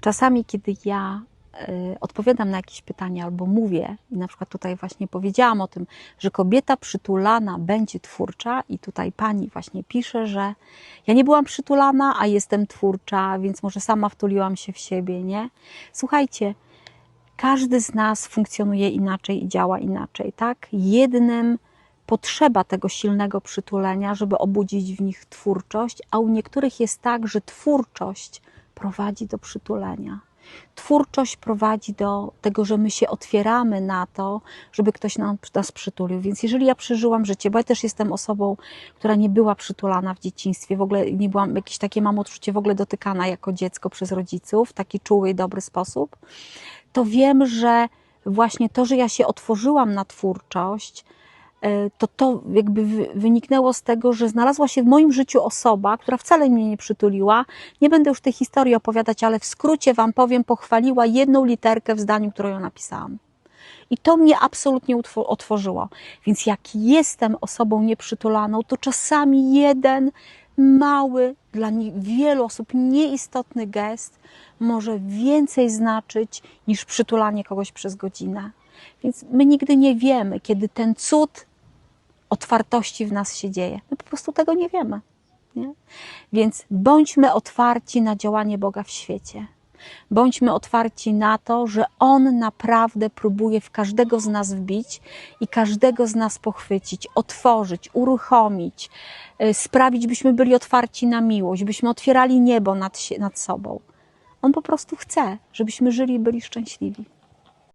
czasami, kiedy ja y, odpowiadam na jakieś pytania albo mówię, i na przykład tutaj właśnie powiedziałam o tym, że kobieta przytulana będzie twórcza, i tutaj pani właśnie pisze, że ja nie byłam przytulana, a jestem twórcza, więc może sama wtuliłam się w siebie, nie? Słuchajcie, każdy z nas funkcjonuje inaczej i działa inaczej, tak? Jednym potrzeba tego silnego przytulenia, żeby obudzić w nich twórczość, a u niektórych jest tak, że twórczość prowadzi do przytulenia. Twórczość prowadzi do tego, że my się otwieramy na to, żeby ktoś nam, nas przytulił. Więc jeżeli ja przeżyłam życie, bo ja też jestem osobą, która nie była przytulana w dzieciństwie, w ogóle nie byłam, jakieś takie mam odczucie w ogóle dotykana jako dziecko przez rodziców w taki czuły i dobry sposób, to wiem, że właśnie to, że ja się otworzyłam na twórczość, to to jakby wy- wyniknęło z tego, że znalazła się w moim życiu osoba, która wcale mnie nie przytuliła. Nie będę już tej historii opowiadać, ale w skrócie Wam powiem, pochwaliła jedną literkę w zdaniu, którą ją napisałam. I to mnie absolutnie otworzyło. Więc jak jestem osobą nieprzytulaną, to czasami jeden mały, dla wielu osób nieistotny gest może więcej znaczyć niż przytulanie kogoś przez godzinę. Więc my nigdy nie wiemy, kiedy ten cud otwartości w nas się dzieje. My po prostu tego nie wiemy. Nie? Więc bądźmy otwarci na działanie Boga w świecie. Bądźmy otwarci na to, że On naprawdę próbuje w każdego z nas wbić i każdego z nas pochwycić, otworzyć, uruchomić, y, sprawić, byśmy byli otwarci na miłość, byśmy otwierali niebo nad, nad sobą. On po prostu chce, żebyśmy żyli i byli szczęśliwi.